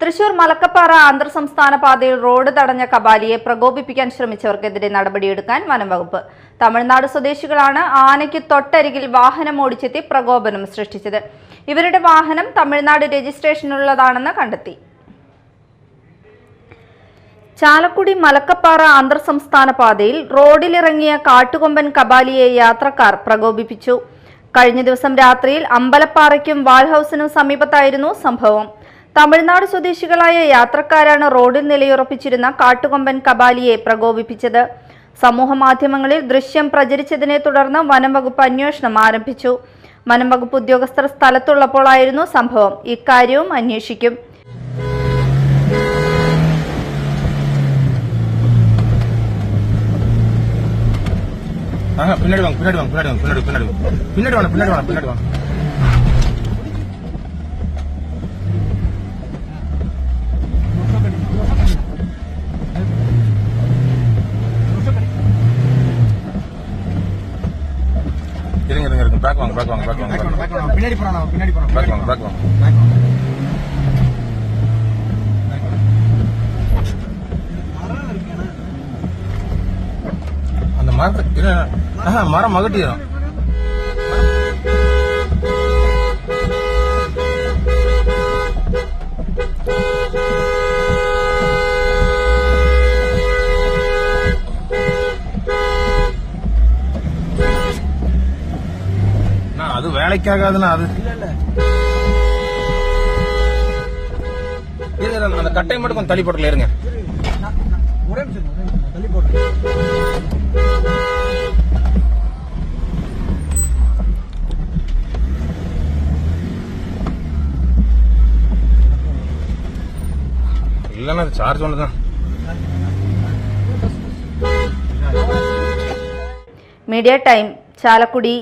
തൃശൂർ മലക്കപ്പാറ അന്തർ സംസ്ഥാന പാതയിൽ റോഡ് തടഞ്ഞ കബാലിയെ പ്രകോപിപ്പിക്കാൻ ശ്രമിച്ചവർക്കെതിരെ നടപടിയെടുക്കാൻ വനംവകുപ്പ് തമിഴ്നാട് സ്വദേശികളാണ് ആനയ്ക്ക് തൊട്ടരികിൽ വാഹനം ഓടിച്ചെത്തി പ്രകോപനം സൃഷ്ടിച്ചത്. ഇവരുടെ വാഹനം തമിഴ്നാട് രജിസ്ട്രേഷനുള്ളതാണെന്ന് കണ്ടെത്തി. ചാലക്കുടി മലക്കപ്പാറ അന്തർ സംസ്ഥാന പാതയിൽ റോഡിലിറങ്ങിയ കാട്ടുകൊമ്പൻ കബാലിയെ യാത്രക്കാർ പ്രകോപിപ്പിച്ചു. കഴിഞ്ഞ ദിവസം രാത്രിയിൽ അമ്പലപ്പാറയ്ക്കും വാൾഹൌസിനും സമീപത്തായിരുന്നു സംഭവം. തമിഴ്നാട് സ്വദേശികളായ യാത്രക്കാരാണ് റോഡിൽ നിലയുറപ്പിച്ചിരുന്ന കാട്ടുകൊമ്പൻ കബാലിയെ പ്രകോപിപ്പിച്ചത് സമൂഹ മാധ്യമങ്ങളിൽ ദൃശ്യം പ്രചരിച്ചതിനെ തുടർന്ന് വനം വകുപ്പ് അന്വേഷണം ആരംഭിച്ചു വനം വകുപ്പ് ഉദ്യോഗസ്ഥർ സ്ഥലത്തുള്ളപ്പോഴായിരുന്നു സംഭവം ഇക്കാര്യവും അന്വേഷിക്കും ஆஹா பின்னாடி வாங்க பின்னாடி வாங்க பின்னாடி வாங்க பின்னாடி பின்னாடி வாங்க பின்னாடி வாங்க பின்னாடி வாங்க பின்னாடி வாங்க பேக் வாங்க பேக் வாங்க பேக் வாங்க பேக் வாங்க பின்னாடி போறான் பின்னாடி போறான் பேக் வாங்க பேக் வாங்க அந்த மரத்தை மரம் மகட்டிடும் அது வேலைக்காகாதுண்ணா அது. இல்ல அந்த கட்டை மட்டும் கொஞ்சம் தள்ளி போட்டல இருங்க. ஒரே நிமிஷம் சார்ஜ் ஒன்றுதான் தான் டைம் சாலக்குடி